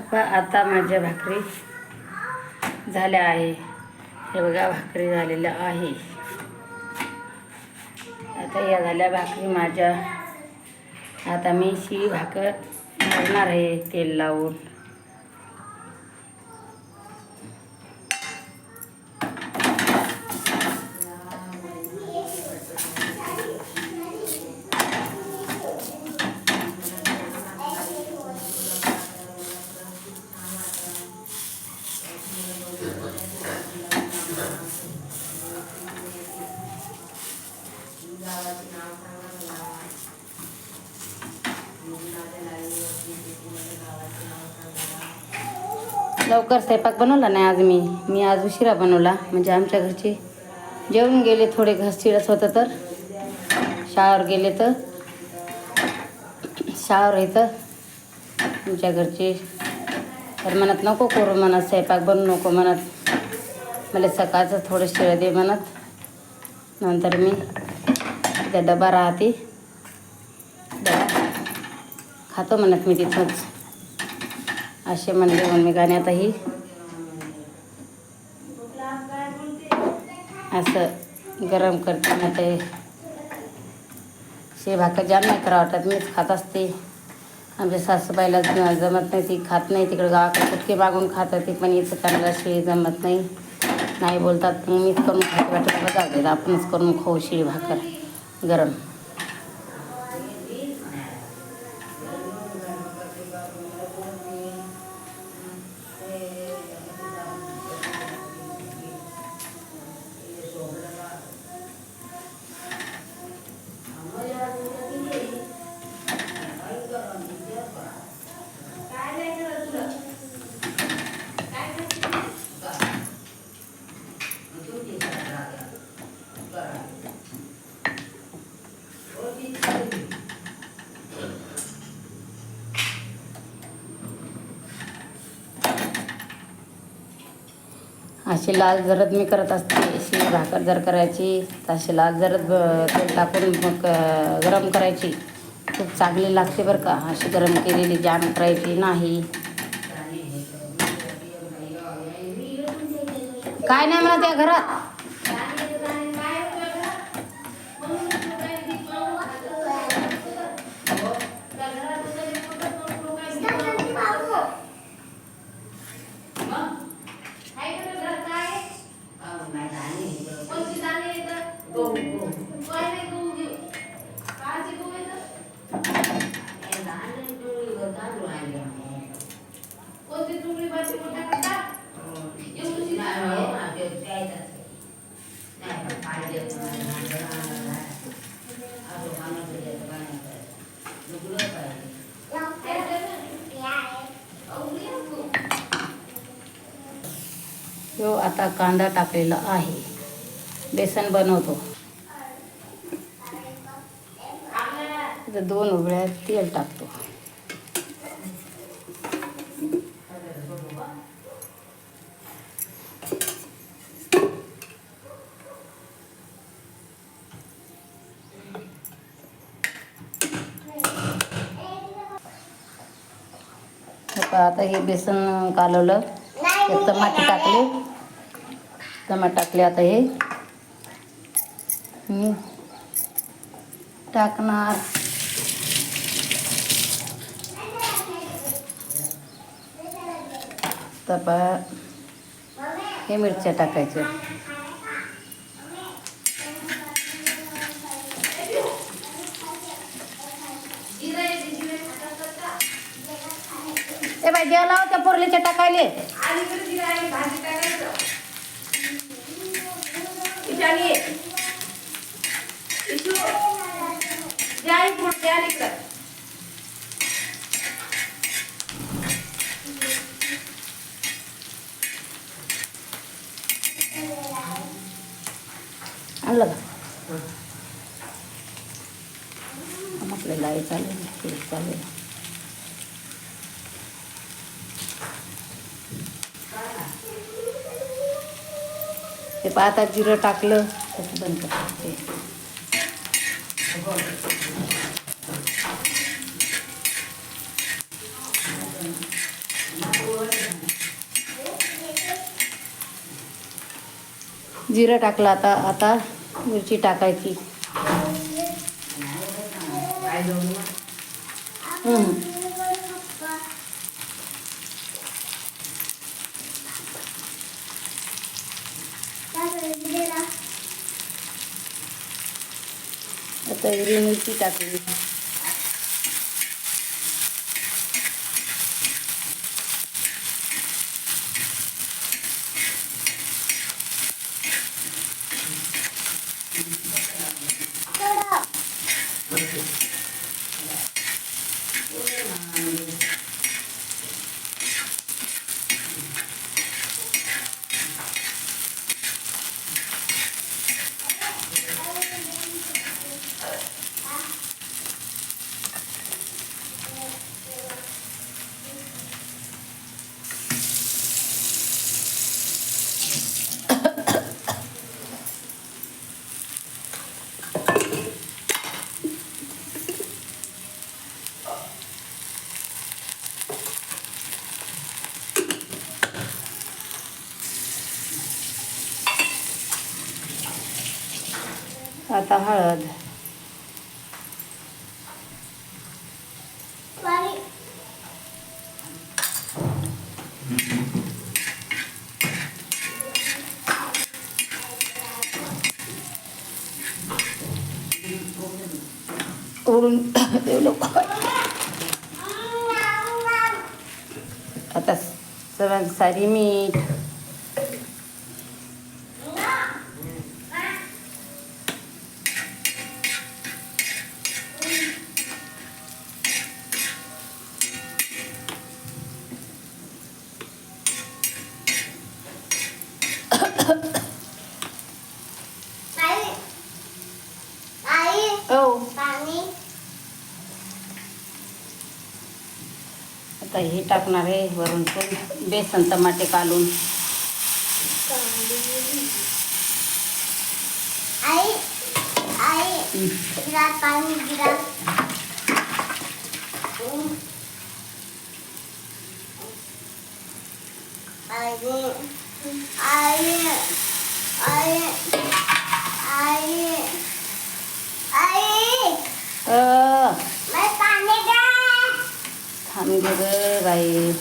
बघा आता माझ्या भाकरी झाल्या आहे. हे बघा भाकरी झालेल्या आहे. आता या झाल्या भाकरी माझ्या. आता मी शी भाकर करणार आहे तेल लावून. लवकर स्वयंपाक बनवला नाही आज मी. मी आज उशिरा बनवला. म्हणजे आमच्या घरचे जेवून गेले थोडे घसचिडस होतं तर. शाळेवर गेले तर. शाळेवर येतं आमच्या घरचे तर म्हणत नको करू म्हणत स्वयंपाक बनवू नको म्हणत. मला सकाळचं थोडं शिळं दे म्हणत. नंतर मी त्या डबा राहते. डबा खातो म्हणत मी तिथंच. असे म्हणले मम्मी मी असं गरम करताना ते. शे भाकर जाम नाही करा वाटत. मीच खात असते. आमच्या सासूबाईला जमत नाही ती खात नाही. तिकडं गावाकडे कुठके मागून खात ती पण इथं त्यांना शिळी जमत नाही. नाही बोलतात मग मीच करून खाते. वाटत बघा देत आपणच करून खाऊ शिळी भाकर गरम. अशी लाल जरद मी करत असते. अशी भाकर जर करायची तर अशी लाल जरद तेल टाकून मग गरम करायची. खूप चांगली लागते बरं का अशी गरम केलेली जाम करायची नाही. काय नाही म्हणा त्या घरात? आता कांदा टाकलेला आहे. बेसन बनवतो. दोन उघड्यात तेल टाकतो. आता हे बेसन कालवलं. त्यात टमाटे टाकले. टमाटे टाकले आता हे. मी टाकणार. तर हे मिरच्या टाकायच्या. ए बाई द्यायला होत्या पोरलीच्या टाकायले. आणलं का? म्हटलं लाई चालेल हे चालेल. ते पाहता जिरं टाकलं तर बंद करते जिरं टाकलं आता आता मिरची टाकायची. हम्म. आता हिरवी मिरची टाकली आता हळद. उडून. आता सर्वात सारी मीठ हो आता हे टाकणार आहे वरून पण बेसन टमाटे काढून आई आई हम्म. गिलास पाणी गिलास आई आई आई आई आई अ, मैं पाणी दे थांब गे ग बाई।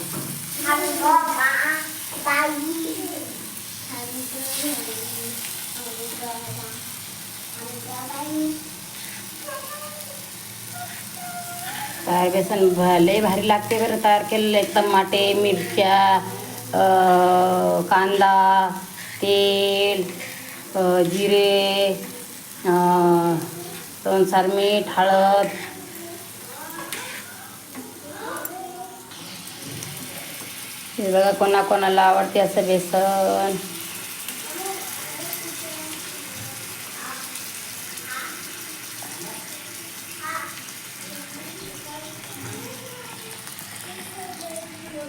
काय बेसन भ- लय भारी लागते बरं तयार केलेले टमाटे मिरच्या कांदा तेल जिरे दोन दोनसार मीठ हळद. हे बघा कोणा कोणाला आवडते असं बेसन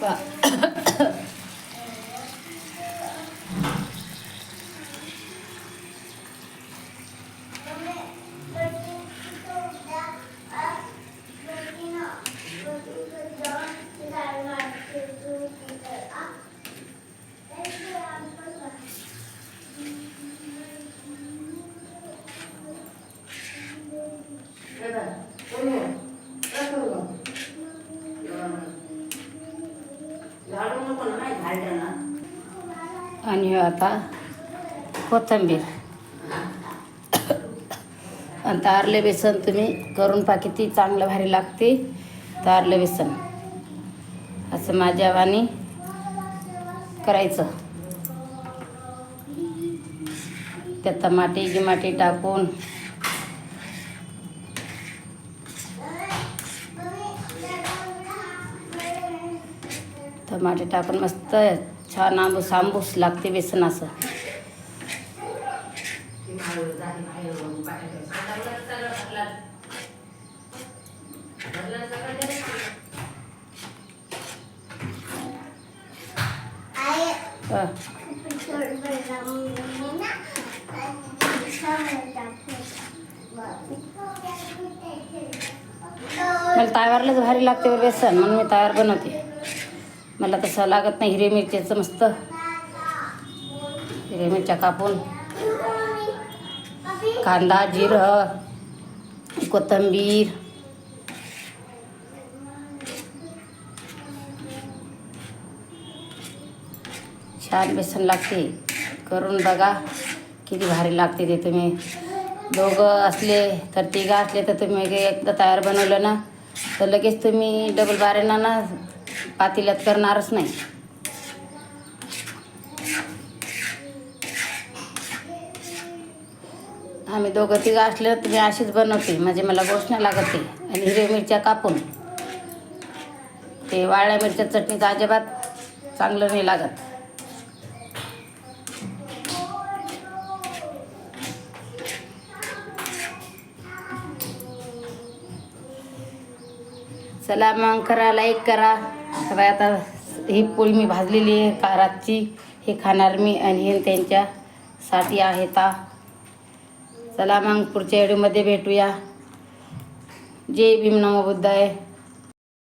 वा. आणि हे आता कोथिंबीर. आणि तारले बेसन तुम्ही करून पहा किती चांगलं भारी लागते. तारले बेसन. असं माझ्या वाणी करायचं. त्यात टमाटे गिमाटे टाकून. टमाटे टाकून मस्त छान आंबूस आंबूस लागते बेसन असं मला तयारलाच भारी लागते बेसन म्हणून मी तयार बनवते. मला तसं लागत नाही हिरवी मिरचीचं मस्त. हिरव्या मिरच्या कापून. कांदा जिरं कोथिंबीर. छान बेसन लागते. करून बघा किती भारी लागते ते तुम्ही. दोघं असले तर तिघं असले तर तुम्ही एकदा तयार बनवलं ना तर लगेच तुम्ही डबल बारेना ना पातेल्यात करणारच नाही. आम्ही दोघं तिघं असलं तर मी अशीच बनवते. म्हणजे मला गोष्ट नाही लागत ते. आणि हिरव्या मिरच्या कापून. ते वाळल्या मिरच्या चटणीचं अजिबात चांगलं नाही लागत. चला मग करा लाईक करा. सगळं आता ही पोळी मी भाजलेली आहे का रातची हे खाणार मी आणि हे त्यांच्यासाठी आहे ता. चला मग पुढच्या व्हिडिओमध्ये भेटूया. जय भीम नमो बुद्धाय.